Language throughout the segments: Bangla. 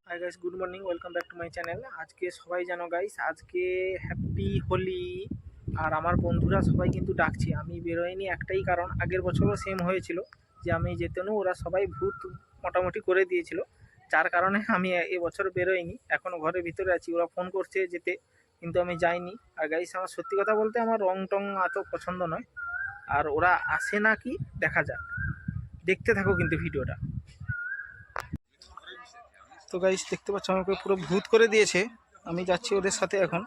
আমার guys good morning welcome back to my channel আজকে সবাই জানো গাইস আজকে হ্যাপি হোলি। আর আমার বন্ধুরা সবাই কিন্তু ডাকছে। আমি বেরোয়নি একটাই কারণ, আগের বছরও সেম হয়েছিল যে আমি যেতেনও ওরা সবাই ভূত মোটামুটি করে দিয়েছিল। যার কারণে আমি এবছর বেরোয়নি এখনও ঘরের ভিতরে আছি। ওরা ফোন করছে যেতে, কিন্তু আমি যাইনি। আর গাইস আমার সত্যি কথা বলতে আমার রং টং এত পছন্দ নয়। আর ওরা আসে না কি দেখা যাক। দেখতে থাকো কিন্তু ভিডিওটা। তো গাইস দেখতে পাচ্ছ আমাকে পুরো ভূত করে দিয়েছে। আমি যাচ্ছি ওদের সাথে এখন।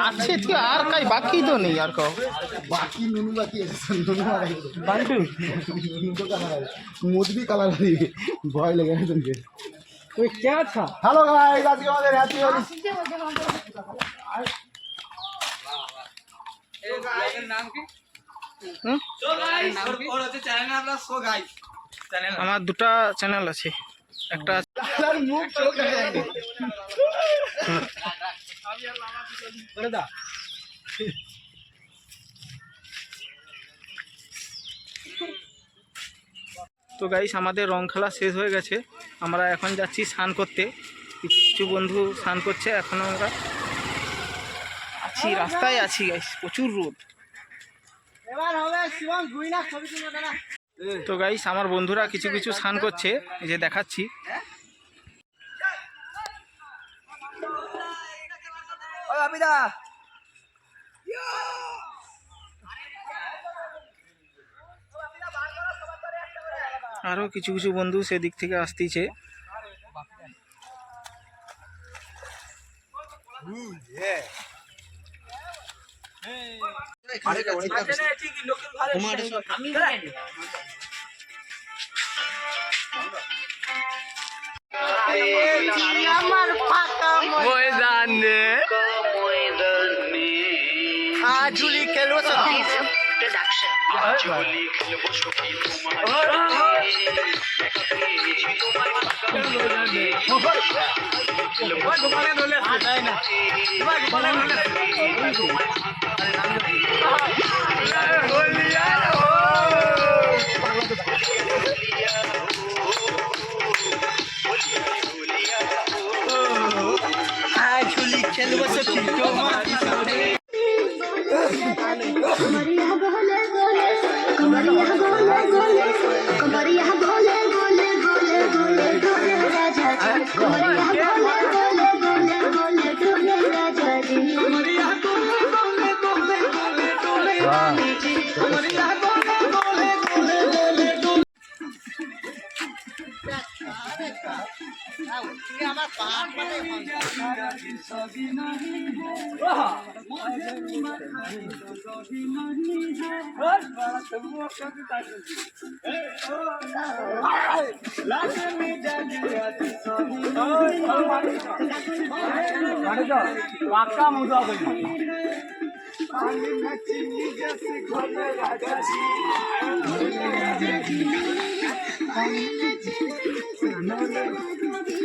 আছে তুই আর কাই বাকি তো নেই আর কাউ। বাকি নুনু বাকি আছে নুনু মারাই কালার কালার ভয় লেগে গেছে তুই কে আছা? হ্যালো আজকে আমাদের হ্যাপি হোলি আমার দুটা চ্যানেল আছে। একটা তো গাইস আমাদের রং খেলা শেষ হয়ে গেছে। আমরা এখন যাচ্ছি স্নান করতে। কিছু কিছু বন্ধু স্নান করছে এখন আমরা আছি রাস্তায় আছি গাইস প্রচুর রোদ। তো গাইস আমার বন্ধুরা কিছু কিছু স্নান করছে এই যে দেখাচ্ছি। আরও কিছু কিছু বন্ধু সেদিক থেকে আসতেছে। ফাঁকা ময়দানে আজুলি খেলব আজুলি Yeah. कभी नहीं है कभी नहीं है लगने जगिया कभी नहीं है पाका मुदा भाई আমি নাচি নিজে ঘরে রাজাছি আমি নাচি নিজে ঘরে রাজাছি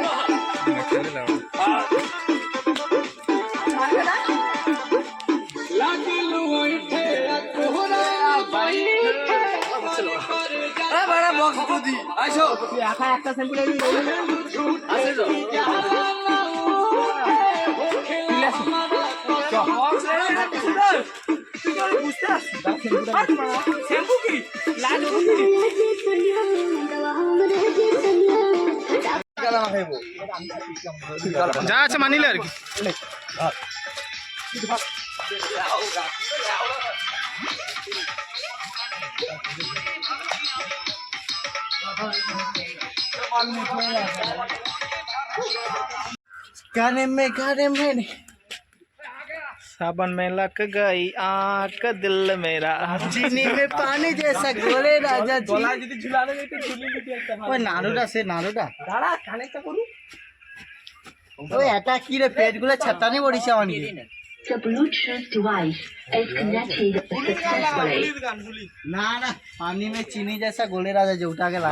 আইসো একা একটা স্যাম্পল আইসো শ্যাম্পু কি লাল যা আছে মানিলে আর কি Thank you. गाने में गाने में सावन में लग गई आंख दिल मेरा चीनी में पानी जैसा गोरे राजा जी গলা যদি ঝুলানো যেত ঝুলি দিতে একটা ওই নাড়ুটা সে নাড়ুটা দাঁড়া কানেক্টটা করু ওই এটা কি রে পেজগুলো ছাতানি পড়িছে আমাকে The Bluetooth device is connected successfully. গান শুলি ना ना पानी में चीनी जैसा गोले राजा जो उठा के ला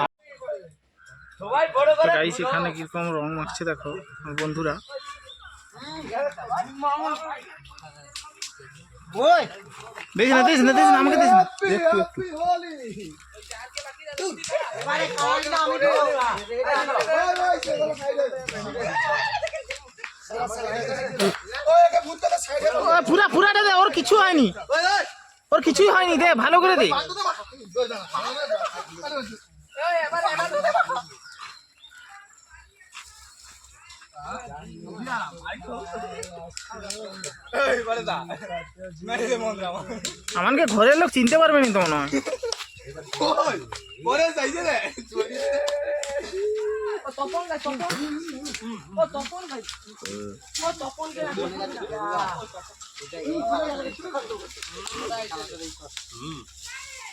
গাইস এখানে কীরকম রং মাখছে দেখো আমার বন্ধুরা। ওই। দেখিস না না না আমাকে না। একটু একটু পুরা পুরাটা দে ওর কিছু হয়নি। ওর কিছুই হয়নি দে ভালো করে দে। আমাকে ঘরের লোক চিনতে পারবে না তো মনে হয়।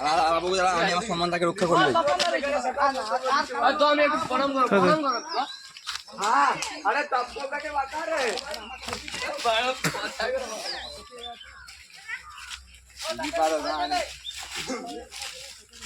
আমার সম্মানটাকে রক্ষা করবো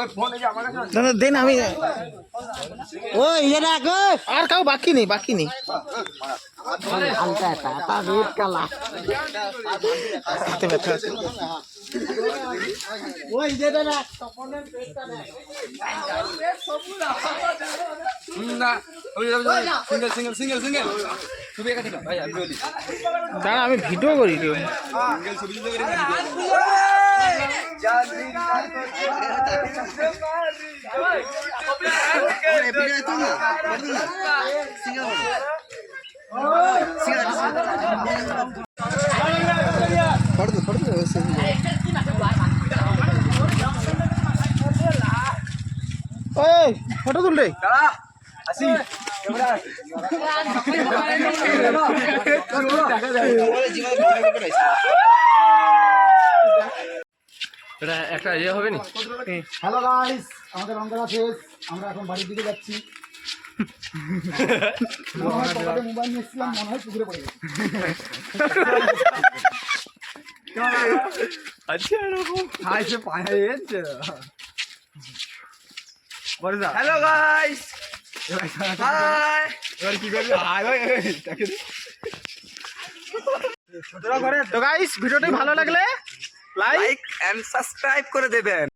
পায় দাদা দেন আমি ওই ইয়ে রাখ ওই আর কাউ বাকি নেই বাকি নেই হালকা একটা এটা রেড কালার হাতে ব্যথা আছে ওই যেটা রাখ দাঁড়া আমি ভিডিও করি ফটো তুল রে। এটা একটা ইয়ে হবে নি? হ্যালো গাইস আমাদের রং শেষ। আমরা এখন বাড়ির দিকে যাচ্ছি। মনে মোবাইল নিয়ে এসেছিলাম মনে হয় পুকুরে পড়ে গেছে। হ্যালো গাইস তো গাইস ভিডিওটি ভালো লাগলে লাইক লাইক এন্ড সাবস্ক্রাইব করে দেবেন।